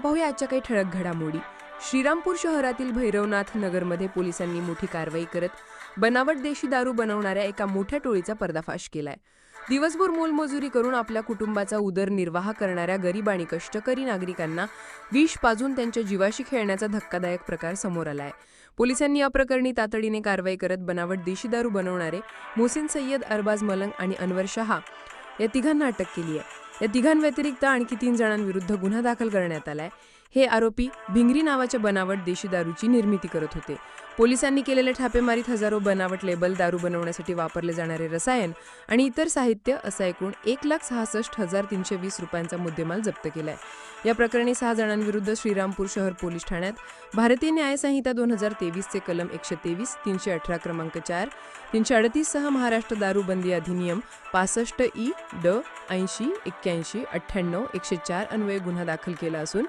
पाहूया आजच्या काही ठळक घडामोडी. श्रीरामपूर शहरातील भैरवनाथ नगरमध्ये पोलिसांनी मोठी कारवाई करत बनावट देशी दारू बनवणाऱ्या एका मोठ्या टोळीचा पर्दाफाश केलाय. दिवसभर मोलमजुरी करून आपल्या कुटुंबाचा उदरनिर्वाह करणाऱ्या गरीब आणि कष्टकरी नागरिकांना विष पाजून त्यांच्या जीवाशी खेळण्याचा धक्कादायक प्रकार समोर आलाय. पोलिसांनी या प्रकरणी तातडीने कारवाई करत बनावट देशी दारू बनवणारे मोहसिन सय्यद अरबाज मलंग आणि अनवर शहा या तिघांना अटक केली आहे. या तिघांव्यतिरिक्त आणखी तीन जणांविरुद्ध गुन्हा दाखल करण्यात आलाय. हे आरोपी भिंगरी नावाच्या बनावट देशी दारूची निर्मिती करत होते. पोलिसांनी केलेल्या छापेमारीत हजारो बनावट लेबल दारू बनवण्यासाठी वापरले जाणारे रसायन आणि इतर साहित्य असा एकूण एक लाख सहासष्ट हजार तीनशे वीस रुपयांचा मुद्देमाल जप्त केलाय. या प्रकरणी सहा जणांविरुद्ध श्रीरामपूर शहर पोलीस ठाण्यात भारतीय न्यायसंहिता दोन हजार तेवीसचे कलम एकशे तेवीस तीनशे अठरा क्रमांक चार तीनशे अडतीस सहा महाराष्ट्र दारूबंदी अधिनियम पासष्ट ई ड ऐंशी एक्क्याऐंशी अठ्ठ्याण्णव एकशे चार अन्वये गुन्हा दाखल केला असून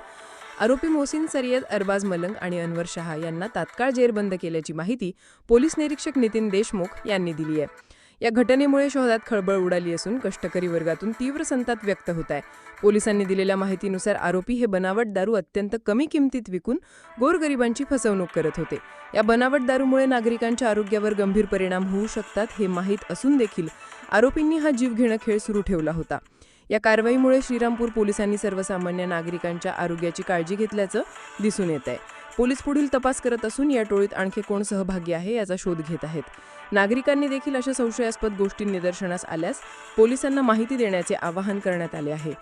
आरोपी मोहसिन सय्यद अरबाज मलंग आणि अनवर शहा यांना तात्काळ जेरबंद केल्याची माहिती पोलीस निरीक्षक नितीन देशमुख यांनी दिली आहे. या घटनेमुळे शहरात खळबळ उडाली असून कष्टकरी वर्गातून तीव्र संताप व्यक्त होत आहे. पोलिसांनी दिलेल्या माहितीनुसार आरोपी हे बनावट दारू अत्यंत कमी किमतीत विकून गोरगरिबांची फसवणूक करत होते. या बनावट दारूमुळे नागरिकांच्या आरोग्यावर गंभीर परिणाम होऊ शकतात हे माहीत असून देखील आरोपींनी हा जीवघेणं खेळ सुरू ठेवला होता. या कारवाईमुळे श्रीरामपूर पोलिसांनी सर्वसामान्य नागरिकांच्या आरोग्याची काळजी घेतल्याचं दिसून येत आहे पोलीस पुढील तपास करत असून या टोळीत आणखी कोण सहभागी आहे याचा शोध घेत आहेत. नागरिकांनी देखील अशा संशयास्पद गोष्टी निदर्शनास आल्यास पोलिसांना माहिती देण्याचे आवाहन करण्यात आले आहे.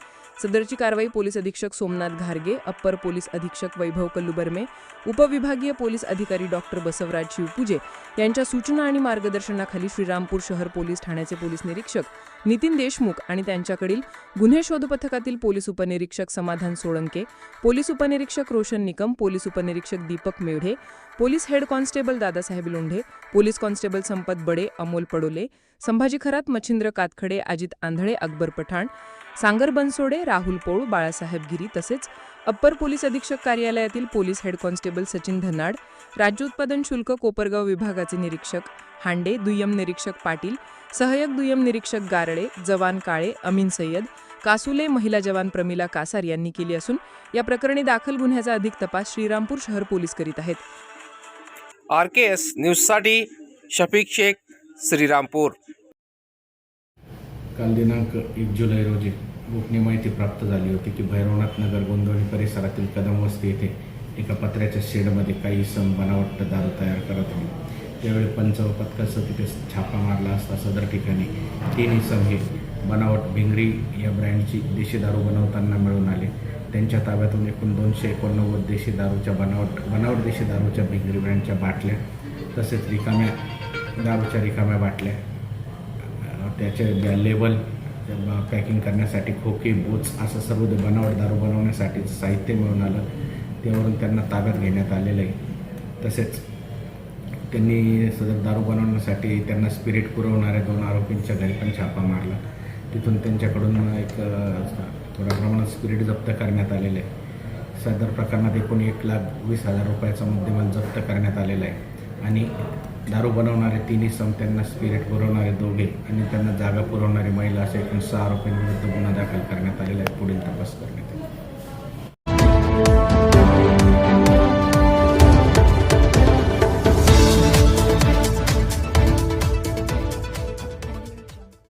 सदरची कारवाई पोलीस अधीक्षक सोमनाथ घारगे अप्पर पोलीस अधीक्षक वैभव कल्लुबर्मे उपविभागीय पोलीस अधिकारी डॉक्टर बसवराज शिवपूजे यांच्या सूचना आणि मार्गदर्शनाखाली श्रीरामपूर शहर पोलीस ठाण्याचे पोलीस निरीक्षक नितीन देशमुख आणि त्यांच्याकडील गुन्हे शोध पथकातील पोलीस उपनिरीक्षक समाधान सोळंके पोलीस उपनिरीक्षक रोशन निकम पोलीस उपनिरीक्षक Deepak Medhe police head constable Dadasaheb Londhe police constable Sampat Bade Amol Padole Sambhaji Kharat Machhindra Katkhade Ajit आंधळे अकबर पठाण सांगर बनसोडे राहुल पोळ बाळासाहेब गिरी तसेच अप्पर पोलीस अधीक्षक कार्यालयातील police head constable Sachin Dhanad राज्य उत्पादन शुल्क कोपरगाव विभागाचे निरीक्षक हांडे दुय्यम निरीक्षक पाटील सहाय्यक दुय्यम निरीक्षक गारळे जवान काळे अमीन सय्यद कासुले महिला जवान प्रमिला कासार यांनी केली असून या प्रकरणी दाखल गुन्ह्याचा अधिक तपास श्रीरामपूर शहर पोलीस करीत आहेत. आर के एस न्यूजसाठी शफीक शेख श्रीरामपूर. काल दिनांक एक जुलै रोजी गोपनीय माहिती प्राप्त झाली होती की भैरवनाथ नगर गोंधळी परिसरातील कदम वस्ती येथे एका पत्र्याच्या शेडमध्ये काही सम बनावट दारू तयार करत होते. त्यावेळी पंच व पथकासह तिथे छापा मारला असता सदर ठिकाणी तीन इसम हे बनावट भिंगरी या ब्रँडची देशी दारू बनवताना मिळून आले. त्यांच्या ताब्यातून एकूण दोनशे एकोणनव्वद देशी दारूच्या बनावट बनावट देशी दारूच्या भिंगरी ब्रँडच्या बाटल्या तसेच रिकाम्या दारूच्या रिकाम्या बाटल्या त्याचे ज्या लेबल पॅकिंग करण्यासाठी खोके बोच असं सर्व बनावट दारू बनवण्यासाठी साहित्य मिळून आलं. त्यावरून त्यांना ताब्यात घेण्यात आलेलं आहे. तसेच त्यांनी सदर दारू बनवण्यासाठी त्यांना स्पिरिट पुरवणाऱ्या दोन आरोपींच्या घरी पण छापा मारला. तिथून त्यांच्याकडून एक थोड्या प्रमाणात स्पिरिट जप्त करण्यात आलेलं आहे. सदर प्रकरणात एकूण एक लाख वीस हजार रुपयाचा मुद्देमाल जप्त करण्यात आलेला आहे. आणि दारू बनवणारे तिन्ही सम त्यांना स्पिरिट पुरवणारे दोघे आणि त्यांना जागा पुरवणारी महिला असे एकूण सहा आरोपींविरुद्ध गुन्हा दाखल करण्यात आलेला आहे. पुढील तपास करण्यात